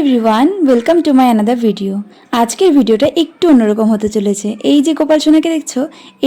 Everyone welcome to my another video আজকের ভিডিওটা একটু অন্যরকম হতে চলেছে। এই যে গোপাল সোনাকে দেখছ,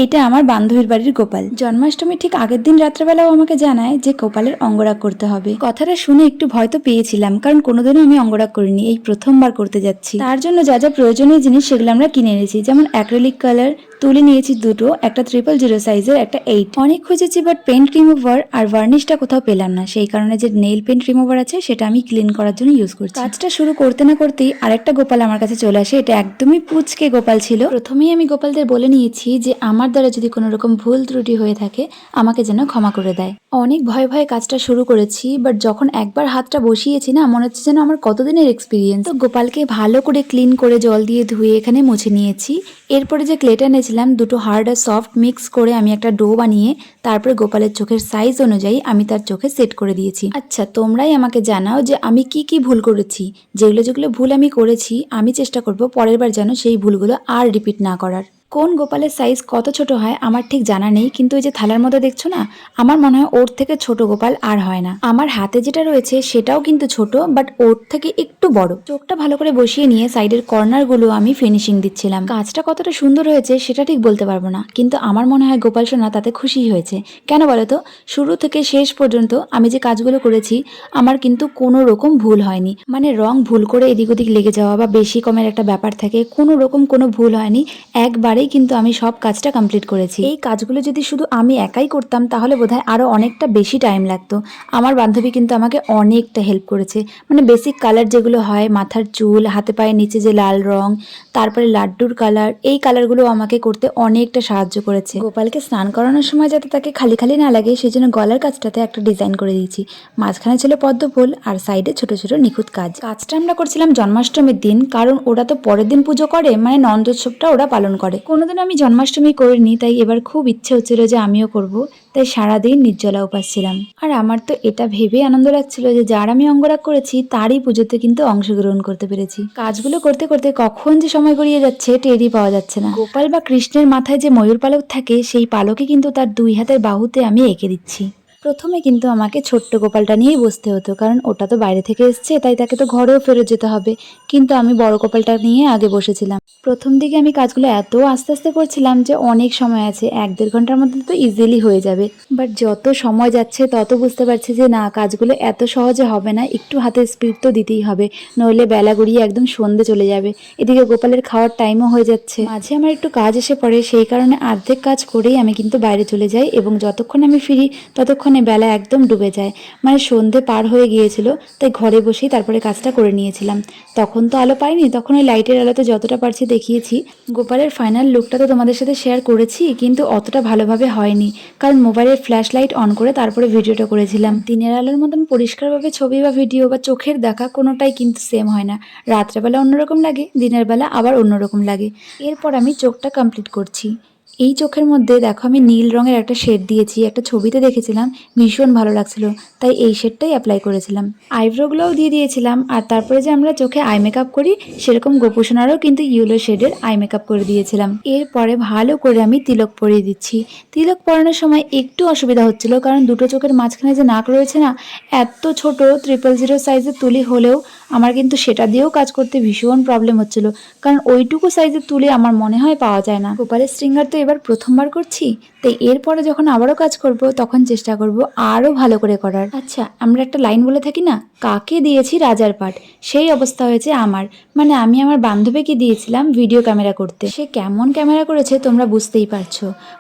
এটা আমার বান্ধবীর বাড়ির গোপাল। জন্মাষ্টমী ঠিক আগের দিন রাত্রেবেলাও আমাকে জানায় যে গোপালের অঙ্গরাগ করতে হবে। কথাটা শুনে একটু ভয় তো পেয়েছিলাম, কারণ কোনোদিনও আমি অঙ্গরাগ করিনি, এই প্রথমবার করতে যাচ্ছি। তার জন্য যা যা প্রয়োজনীয় জিনিস সেগুলো আমরা কিনে এনেছি, যেমন অ্যাক্রেলিক কালার তুলে নিয়েছি দুটো, একটা ট্রিপল জিরো সাইজের একটা এইট অনেক খুঁজেছি বাট পেন্ট রিমুভার আর ভার্নিশটা কোথাও পেলাম না। সেই কারণে যে নেইল পেন্ট রিমুভার আছে, সেটা আমি ক্লিন করার জন্য ইউজ করছি। কাজটা শুরু করতে না করতেই আরেকটা গোপাল আমার কাছে চলে আসে। এটা একদমই পুচকে গোপাল ছিল। প্রথমেই আমি গোপালদের বলে নিয়েছি যে, আমার দ্বারা যদি কোনো রকম ভুল ত্রুটি হয়ে থাকে, আমাকে যেন ক্ষমা করে দেয়। অনেক ভয়ে ভয়ে কাজটা শুরু করেছি বাট যখন একবার হাতটা বসিয়েছি না, মনে হচ্ছে যেন আমার কতদিনের এক্সপিরিয়েন্স তো গোপালকে ভালো করে ক্লিন করে জল দিয়ে ধুয়ে এখানে মুছে নিয়েছি। এরপরে যে ক্লেটা এনেছিলাম দুটো হার্ড আর সফট মিক্স করে আমি একটা ডো বানিয়ে, তারপরে গোপালের চোখের সাইজ অনুযায়ী আমি তার চোখে সেট করে দিয়েছি। আচ্ছা তোমরাই আমাকে জানাও যে আমি কি কি ভুল করেছি। যেগুলো যেগুলো ভুল আমি করেছি, আমি চেষ্টা করব পরের বার যেন সেই ভুলগুলো আর রিপিট না করার। কোন গোপালের সাইজ কত ছোট হয় আমার ঠিক জানা নেই, কিন্তু ওই যে থালার মধ্যে দেখছ না, আমার মনে হয় ওর থেকে ছোট গোপাল আর হয় না। আমার হাতে যেটা রয়েছে সেটাও কিন্তু ছোট বাট ওর থেকে একটু বড়। চোখটা ভালো করে বসিয়ে নিয়ে সাইডের কর্নারগুলো আমি ফিনিশিং দিচ্ছিলাম। কাজটা কতটা সুন্দর হয়েছে সেটা ঠিক বলতে পারব না, কিন্তু আমার মনে হয় গোপাল সোনা তাতে খুশি হয়েছে। কেন বলো তো শুরু থেকে শেষ পর্যন্ত আমি যে কাজগুলো করেছি, আমার কিন্তু কোনো রকম ভুল হয়নি। মানে রং ভুল করে এদিক ওদিক লেগে যাওয়া বা বেশি কমের একটা ব্যাপার থাকে, কোনো রকম কোনো ভুল হয়নি। একবারেই কিন্তু আমি সব কাজটা কমপ্লিট করেছি। এই কাজগুলো যদি শুধু আমি একাই করতাম, তাহলে বোধহয় আরও অনেকটা বেশি টাইম লাগতো। আমার বান্ধবী কিন্তু আমাকে অনেকটা হেল্প করেছে। মানে বেসিক কালার যেগুলো হয়, মাথার চুল, হাতে পায়ের নিচে যে লাল রং, তারপরে লাড্ডুর কালার এই কালারগুলো আমাকে করতে অনেকটা সাহায্য করেছে। গোপালকে স্নান করানোর সময় যাতে তাকে খালি খালি না লাগে সেই জন্য গলার কাজটাতে একটা ডিজাইন করে দিয়েছি। মাঝখানে ছিল পদ্ম ফুল, আর সাইডে ছোট ছোট নিখুঁত কাজ। কাজটা আমরা করছিলাম জন্মাষ্টমীর দিন, কারণ ওরা তো পরের দিন পুজো করে মানে নন্দোৎসবটা ওরা পালন করে। কোনোদিন আমি জন্মাষ্টমী করিনি, তাই এবার খুব ইচ্ছে হচ্ছিল যে আমিও করব, তাই সারাদিন নির্জলা উপাস ছিলাম আর আমার তো এটা ভেবে আনন্দ লাগছিল যে যার আমি অঙ্গরাগ করেছি, তারই পুজোতে কিন্তু অংশগ্রহণ করতে পেরেছি। কাজগুলো করতে করতে কখন যে সময় গড়িয়ে যাচ্ছে, টেরই পাওয়া যাচ্ছে না। গোপাল বা কৃষ্ণের মাথায় যে ময়ূর পালক থাকে, সেই পালকে কিন্তু তার দুই হাতের বাহুতে আমি এঁকে দিচ্ছি। প্রথমে কিন্তু আমাকে ছোট্ট গোপালটা নিয়েই বসতে হতো, কারণ ওটা তো বাইরে থেকে এসছে, তাই তাকে তো ঘরেও ফেরত যেতে হবে। কিন্তু আমি বড় গোপালটা নিয়ে আগে বসেছিলাম। প্রথম দিকে আমি কাজগুলো এত আস্তে আস্তে করছিলাম যে অনেক সময় আছে, এক দেড় ঘণ্টার মধ্যে তো ইজিলি হয়ে যাবে। বাট যত সময় যাচ্ছে, তত বুঝতে পারছি যে না, কাজগুলো এত সহজে হবে না, একটু হাতে স্পিড তো দিতেই হবে, নইলে বেলা গড়িয়ে একদম সন্ধে চলে যাবে। এদিকে গোপালের খাওয়ার টাইমও হয়ে যাচ্ছে। মাঝে আমার একটু কাজ এসে পড়ে, সেই কারণে অর্ধেক কাজ করেই আমি কিন্তু বাইরে চলে যাই এবং যতক্ষণ আমি ফিরি, ততক্ষণে বেলা একদম ডুবে যায়। মানে সন্ধে পার হয়ে গিয়েছিল, তাই ঘরে বসেই তারপরে কাজটা করে নিয়েছিলাম। তখন তো আলো পাইনি, তখন ওই লাইটের আলোতে যতটা পারছি দেখিয়েছি। গোপালের ফাইনাল লুকটা তো তোমাদের সাথে শেয়ার করেছি, কিন্তু অতটা ভালোভাবে হয়নি। কারণ মোবাইলের ফ্ল্যাশ লাইট অন করে তারপরে ভিডিওটা করেছিলাম। দিনের আলোর মতন পরিষ্কারভাবে ছবি বা ভিডিও বা চোখের দেখা কোনোটাই কিন্তু সেম হয় না। রাত্রেবেলা অন্যরকম লাগে, দিনের বেলা আবার অন্যরকম লাগে। এরপর আমি চোখটা কমপ্লিট করছি। এই চোখের মধ্যে দেখো আমি নীল রঙের একটা শেড দিয়েছি, একটা ছবিতে দেখেছিলাম, ভীষণ ভালো লাগছিল। তাই এই শেডটাই অ্যাপ্লাই করেছিলাম। আইব্রোগুলোও দিয়ে দিয়েছিলাম, আর তারপরে যে আমরা চোখে আই মেকআপ করি, সেরকম গোপোষণারও কিন্তু ইয়েলো শেডের আই মেকআপ করে দিয়েছিলাম। এরপরে ভালো করে আমি তিলক পরিয়ে দিচ্ছি। তিলক পরানোর সময় একটু অসুবিধা হচ্ছিল, কারণ দুটো চোখের মাঝখানে যে নাক রয়েছে না, এত ছোট ট্রিপল জিরো সাইজের তুলি হলেও আমার কিন্তু সেটা দিয়েও কাজ করতে ভীষণ প্রবলেম হচ্ছিল। কারণ ওইটুকু সাইজের তুলি আমার মনে হয় পাওয়া যায় না। গোপালের স্ট্রিঙ্গার তো এবার প্রথমবার করছি, তাই এরপরে যখন আবারও কাজ করব, তখন চেষ্টা করব আরও ভালো করে করার। আচ্ছা আমরা একটা লাইন বলে থাকি না? কাকে দিয়েছি রাজার পাট সেই অবস্থা হয়েছে আমার। মানে আমি আমার বান্ধবীকে দিয়েছিলাম ভিডিও ক্যামেরা করতে। সে কেমন ক্যামেরা করেছে তোমরা বুঝতেই পারছ।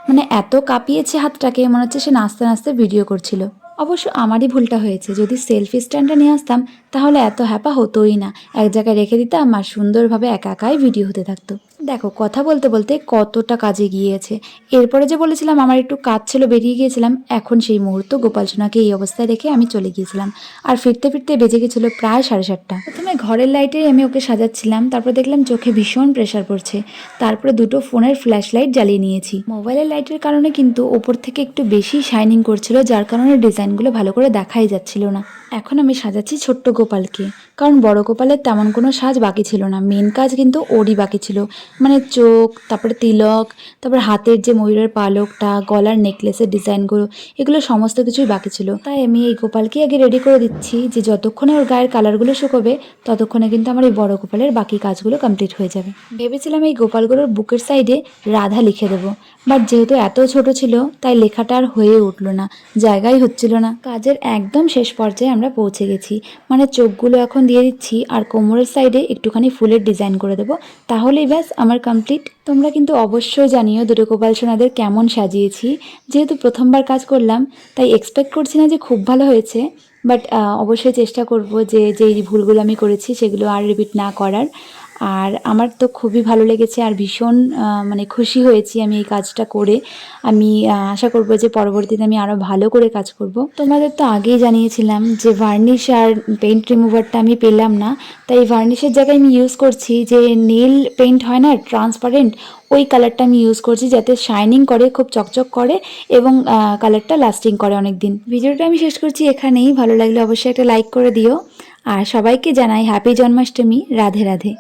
মানে এত কাঁপিয়েছে হাতটাকে, মনে হচ্ছে সে নাচতে নাচতে ভিডিও করছিল। অবশ্য আমারই ভুলটা হয়েছে। যদি সেলফি স্ট্যান্ডটা নিয়ে আসতাম তাহলে এত হ্যাপা হতোই না। এক জায়গায় রেখে দিতাম আর সুন্দরভাবে একা একাই ভিডিও হতে থাকতো। দেখো, কথা বলতে বলতে কতটা কাজে গিয়েছে। এরপরে যে বলেছিলাম, আমার একটু কাজ ছিল, বেরিয়ে গিয়েছিলাম, এখন সেই মুহূর্ত গোপাল সোনাকে এই অবস্থায় রেখে আমি চলে গিয়েছিলাম। আর ফিরতে ফিরতে বেজে গেছিল প্রায় সাড়ে সাতটা। প্রথমে ঘরের লাইটে আমি ওকে সাজাচ্ছিলাম, তারপর দেখলাম চোখে ভীষণ প্রেশার পড়ছে। তারপরে দুটো ফোনের ফ্ল্যাশ লাইট জ্বালিয়ে নিয়েছি। মোবাইলের লাইটের কারণে কিন্তু ওপর থেকে একটু বেশি শাইনিং করছিল, যার কারণে ডিজাইনগুলো ভালো করে দেখাই যাচ্ছিল না। এখন আমি সাজাচ্ছি ছোট্ট গোপালকে। কারণ বড় গোপালের তেমন কোনো সাজ বাকি ছিল না। মেন কাজ কিন্তু ওরই বাকি ছিল। মানে চোখ, তারপরে তিলক, তারপর হাতের যে ময়ূরের পালকটা, গলার নেকলেসের ডিজাইনগুলো এগুলো সমস্ত কিছুই বাকি ছিল। তাই আমি এই গোপালকে আগে রেডি করে দিচ্ছি যে যতক্ষণে ওর গায়ের কালারগুলো শুকোবে, ততক্ষণে কিন্তু আমার এই বড় গোপালের বাকি কাজগুলো কমপ্লিট হয়ে যাবে। ভেবেছিলাম এই গোপালগুলোর বুকের সাইডে রাধা লিখে দেবো। বাট যেহেতু এত ছোট ছিল, তাই লেখাটা আর হয়ে উঠল না। জায়গাই হচ্ছিল না। কাজের একদম শেষ পর্যায়ে আমরা পৌঁছে গেছি। মানে চোখগুলো এখন দিয়ে দিচ্ছি আর কোমরের সাইডে একটুখানি ফুলের ডিজাইন করে দেবো। তাহলেই ব্যাস, আমার কমপ্লিট তোমরা কিন্তু অবশ্যই জানিও দুটো গোপাল সোনাদের কেমন সাজিয়েছি। যেহেতু প্রথমবার কাজ করলাম, তাই এক্সপেক্ট করছি না যে খুব ভালো হয়েছে। বাট অবশ্যই চেষ্টা করব যে যেই ভুলগুলো আমি করেছি সেগুলো আর রিপিট না করার। আর আমার তো খুবই ভালো লেগেছে আর ভীষণ মানে খুশি হয়েছি আমি এই কাজটা করে। আমি আশা করব যে পরবর্তীতে আমি আরও ভালো করে কাজ করব। তোমাদের তো আগেই জানিয়েছিলাম যে ভার্নিশ আর পেন্ট রিমুভারটা আমি পেলাম না। তাই ভার্নিশের জায়গায় আমি ইউজ করছি যে নীল পেইন্ট হয় না ট্রান্সপারেন্ট ওই কালারটা আমি ইউজ করছি যাতে শাইনিং করে, খুব চকচক করে এবং কালারটা লাস্টিং করে অনেক দিন ভিডিওটা আমি শেষ করছি এখানেই। ভালো লাগলে অবশ্যই একটা লাইক করে দিও। আর সবাইকে জানাই হ্যাপি জন্মাষ্টমী। রাধে রাধে।